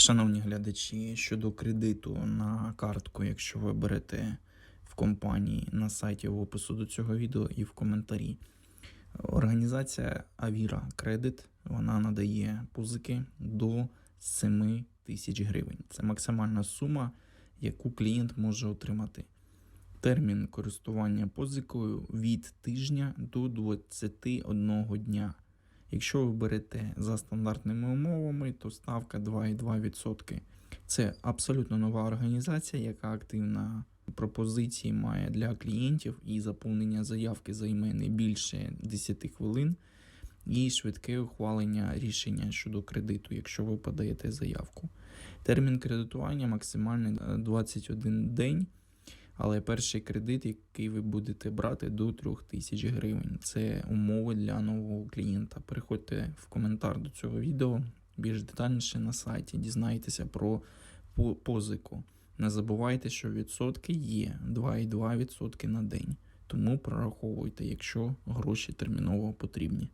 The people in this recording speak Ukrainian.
Шановні глядачі, щодо кредиту на картку, якщо ви берете в компанії на сайті в опису до цього відео і в коментарі. Організація Avira Credit вона надає позики до 7 тисяч гривень. Це максимальна сума, яку клієнт може отримати. Термін користування позикою від тижня до 21 дня. Якщо ви берете за стандартними умовами, то ставка 2,2%. Це абсолютно нова організація, яка активна пропозиції має для клієнтів і заповнення заявки займе не більше 10 хвилин. І швидке ухвалення рішення щодо кредиту, якщо ви подаєте заявку. Термін кредитування максимальний е, 21 день, але перший кредит, який ви будете брати до 3000 гривень. Це умови для нового клієнта. Переходьте в коментар до цього відео більш детальніше на сайті, дізнайтеся про позику. Не забувайте, що відсотки є 2,2% на день. Тому прораховуйте, якщо гроші терміново потрібні.